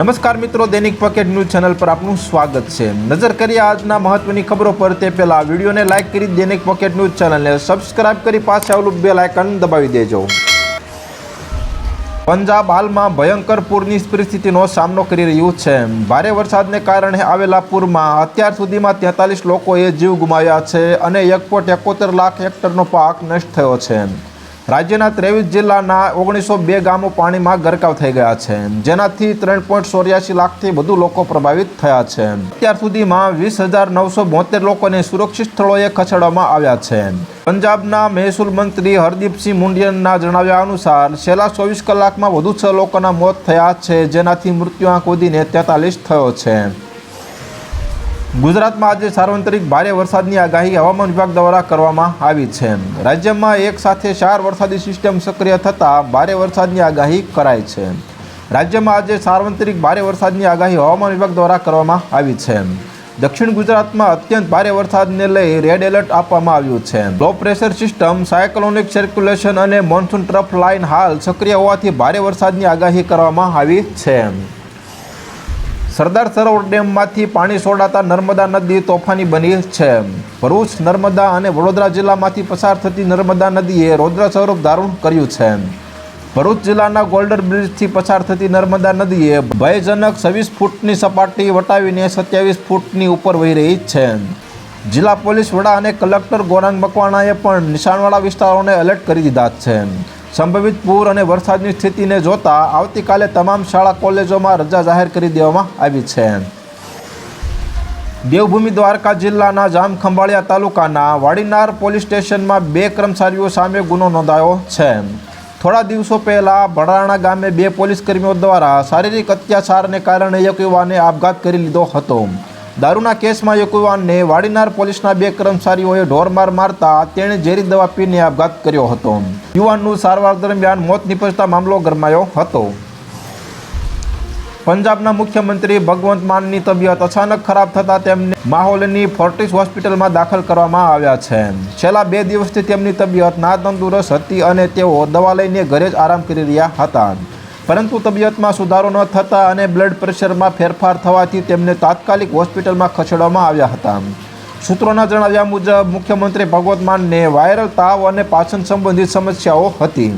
નમસ્કાર મિત્રો, દૈનિક પોકેટ ન્યૂઝ ચેનલ પર આપનું સ્વાગત છે. નજર કરીએ આજના મહત્વની ખબરો પર. તે પહેલા વિડીયોને લાઇક કરી દૈનિક પોકેટ ન્યૂઝ ચેનલને સબસ્ક્રાઇબ કરી પાસે આવેલું બેલ આઇકન દબાવી દેજો. પંજાબ હાલમાં ભયંકર પૂરની પરિસ્થિતિનો સામનો કરી રહ્યું છે. ભારે વરસાદને કારણે આવેલા પૂરમાં અત્યાર સુધીમાં તેતાલીસ લોકોએ જીવ ગુમાવ્યા છે અને એક એકોતેર લાખ હેક્ટરનો પાક નષ્ટ થયો છે. રાજ્યના ત્રેવીસ જિલ્લાના ઓગણીસો બે ગામો પાણીમાં ગરકાવ થઈ ગયા છે. જેનાથી ત્રણ પોઈન્ટ ચોર્યાસી લાખથી વધુ લોકો પ્રભાવિત થયા છે. અત્યાર સુધીમાં વીસ હજાર નવસો બોતેર લોકોને સુરક્ષિત સ્થળોએ ખસેડવામાં આવ્યા છે. પંજાબના મહેસૂલ મંત્રી હરદીપસિંહ મુંડિયનના જણાવ્યા અનુસાર, છેલ્લા ચોવીસ કલાકમાં વધુ છ લોકોના મોત થયા છે, જેનાથી મૃત્યુઆંક વધીને તેતાલીસ થયો છે. ગુજરાતમાં આજે સાર્વત્રિક ભારે વરસાદની આગાહી હવામાન વિભાગ દ્વારા કરવામાં આવી છે. રાજ્યમાં એક સાથે ચાર વરસાદી સિસ્ટમ સક્રિય થતાં ભારે વરસાદની આગાહી કરાઈ છે. રાજ્યમાં આજે સાર્વત્રિક ભારે વરસાદની આગાહી હવામાન વિભાગ દ્વારા કરવામાં આવી છે. દક્ષિણ ગુજરાતમાં અત્યંત ભારે વરસાદને લઈ રેડ એલર્ટ આપવામાં આવ્યું છે. Low pressure system, cyclonic circulation અને મોન્સૂન ટ્રફ લાઇન હાલ સક્રિય હોવાથી ભારે વરસાદની આગાહી કરવામાં આવી છે. સરદાર સરોવર ડેમમાંથી પાણી છોડાતા નર્મદા નદી તોફાની બની છે. ભરૂચ, નર્મદા અને વડોદરા જિલ્લામાંથી પસાર થતી નર્મદા નદીએ રૌદ્ર સ્વરૂપ ધારણ કર્યું છે. ભરૂચ જિલ્લાના ગોલ્ડન બ્રિજથી પસાર થતી નર્મદા નદીએ ભયજનક છવ્વીસ ફૂટની સપાટી વટાવીને સત્યાવીસ ફૂટની ઉપર વહી રહી છે. જિલ્લા પોલીસ વડા અને કલેક્ટર ગોરાંગ મકવાણાએ પણ નિશાનવાળા વિસ્તારોને એલર્ટ કરી દીધા છે. સંભવિત પૂર અને વરસાદની સ્થિતિને જોતા આવતીકાલે તમામ શાળા કોલેજોમાં રજા જાહેર કરી દેવામાં આવી છે. દેવભૂમિ દ્વારકા જિલ્લાના જામખંભાળિયા તાલુકાના વાડીનાર પોલીસ સ્ટેશનમાં બે કર્મચારીઓ સામે ગુનો નોંધાયો છે. થોડા દિવસો પહેલાં ભડાણા ગામે બે પોલીસ કર્મીઓ દ્વારા શારીરિક અત્યાચારને કારણે એક યુવાને આપઘાત કરી લીધો હતો. દારૂના કેસમાં એક યુવાનને વાડીનાર પોલીસના બે કર્મચારીઓએ ઢોરમાર મારતા તેણે ઝેરી દવા પીને આપઘાત કર્યો હતો. યુવાનનું સારવાર દરમિયાન મોત નિપજતા મામલો ગરમાયો હતો. પંજાબના મુખ્યમંત્રી ભગવંત માનની તબિયત અચાનક ખરાબ થતાં તેમને માહોલની ફોર્ટિસ હોસ્પિટલમાં દાખલ કરવામાં આવ્યા છે. છેલ્લા બે દિવસથી તેમની તબિયત ના તંદુરસ્ત હતી અને તેઓ દવા લઈને ઘરે જ આરામ કરી રહ્યા હતા. પરંતુ તબિયતમાં સુધારો ન થતાં અને બ્લડ પ્રેશરમાં ફેરફાર થવાથી તેમને તાત્કાલિક હોસ્પિટલમાં ખસેડવામાં આવ્યા હતા. સૂત્રોના જણાવ્યા મુજબ, મુખ્યમંત્રી ભગવત માનને વાયરલ તાવ અને પાચન સંબંધિત સમસ્યાઓ હતી.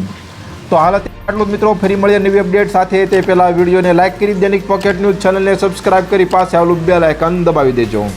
તો હાલ આટલું મિત્રો, ફરી મળીએ નવી અપડેટ સાથે. તે પહેલાં વિડીયોને લાઇક કરી, દૈનિક પોકેટ ન્યૂઝ ચેનલને સબસ્ક્રાઇબ કરી, પાસે આવેલું બેલ આઇકન દબાવી દેજો.